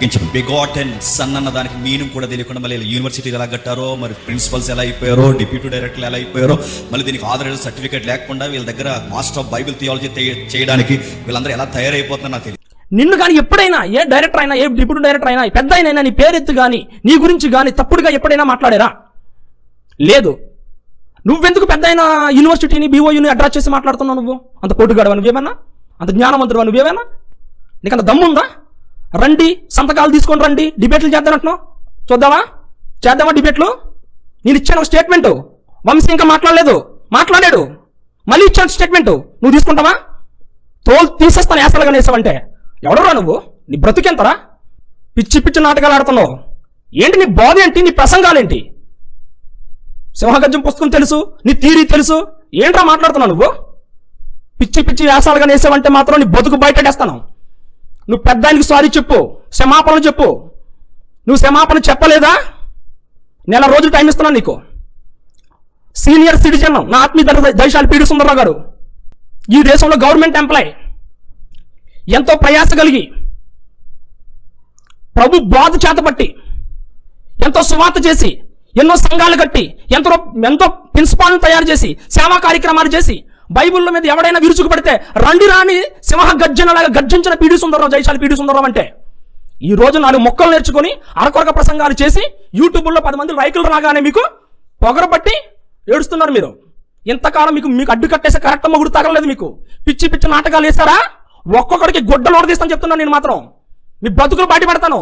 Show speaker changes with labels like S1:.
S1: తగ్గించడం. Begotten sun అన్న దానికి మీనింగ్ కూడా తెలియకుండా మళ్ళీ యూనివర్సిటీ ఎలా కట్టారో మరి ప్రిన్సిపల్స్ ఎలా అయిపోయారో డిప్యూటీ డైరెక్టర్లు ఎలా అయిపోయారో మళ్ళీ దీనికి ఆధార్ సర్టిఫికేట్ లేకుండా వీళ్ళ దగ్గర మాస్టర్ ఆఫ్ బైబిల్ థియాలజీ చేయడానికి వీళ్ళందరూ ఎలా తయారైపోతున్నారో నాకు తెలియదు.
S2: నిన్ను కానీ ఎప్పుడైనా ఏ డైరెక్టర్ అయినా ఏ డిప్యూటీ డైరెక్టర్ అయినా పెద్ద అయినా నీ పేరెత్తు కానీ నీ గురించి కానీ తప్పుడుగా ఎప్పుడైనా మాట్లాడారా? లేదు. నువ్వెందుకు పెద్ద అయిన యూనివర్సిటీని బీఓయూని అడ్రస్ చేసి మాట్లాడుతున్నావు నువ్వు? అంత పోటుగాడవా నువ్వేమన్నా? అంత జ్ఞానవంతుడు నువ్వేమైనా నీకు అంత దమ్ముందా? రండి సంతకాలు తీసుకొని రండి. డిబేట్లు చేద్దానంటున్నావు చూద్దామా? చేద్దామా డిబేట్లు? నేను ఇచ్చాను ఒక స్టేట్మెంట్ వంశీ ఇంకా మాట్లాడలేదు. మాట్లాడాడు. మళ్ళీ ఇచ్చాను స్టేట్మెంట్ నువ్వు తీసుకుంటావా? తోలు తీసేస్తాను ఏసలుగా వేసావంటే ఎవడరా నువ్వు? నీ బ్రతుకెంతరా? పిచ్చి పిచ్చి నాటకాలు ఆడుతున్నావు. ఏంటి నీ బాధ ఏంటి? నీ ప్రసంగాలేంటి? సింహగజ్జం పుస్తకం తెలుసు నీ తీరి తెలుసు. ఏంట్రా మాట్లాడుతున్నావు నువ్వు? పిచ్చి పిచ్చి వేసాలుగా వేసావంటే మాత్రం నీ బతుకు బయటేస్తాను నువ్వు పెద్దానికి సారీ చెప్పు క్షమాపణలు చెప్పు. నువ్వు క్షమాపణ చెప్పలేదా? నెల రోజులు టైం ఇస్తున్నాను నీకు. సీనియర్ సిటిజన్ నా ఆత్మీయ దైశాలి పీడి సుందరరావు గారు. ఈ దేశంలో గవర్నమెంట్ ఎంప్లాయ్ ఎంతో ప్రయాస కలిగి. ప్రభు బాధ చేతపట్టి ఎంతో సువార్త చేసి ఎన్నో సంఘాలు కట్టి ఎంతో ఎంతో ప్రిన్సిపాల్ని తయారు చేసి సేవా కార్యక్రమాలు చేసి బైబిల్ మీద ఎవడైనా విరుచుకు పడితే రండి రాని సింహ గర్జనలాగా గర్జించిన పీడి సుందరరావు జైశాలి పీడి సుందరరావు అంటే ఈ రోజు నాలుగు మొక్కలు నేర్చుకొని అరకొరక ప్రసంగాలు చేసి యూట్యూబ్లో పది మంది లైకులు రాగానే మీకు పొగరబట్టి ఏడుస్తున్నారు మీరు. ఇంతకాలం మీకు మీకు అడ్డు కట్టేసే కరెక్ట్ మొగుడు తగలలేదు మీకు. పిచ్చి పిచ్చి నాటకాలు వేస్తారా? ఒక్కొక్కడికి గుడ్డలు ఓడదీస్తాను చెప్తున్నాను నేను మాత్రం. మీ బతుకులు బయట పెడతాను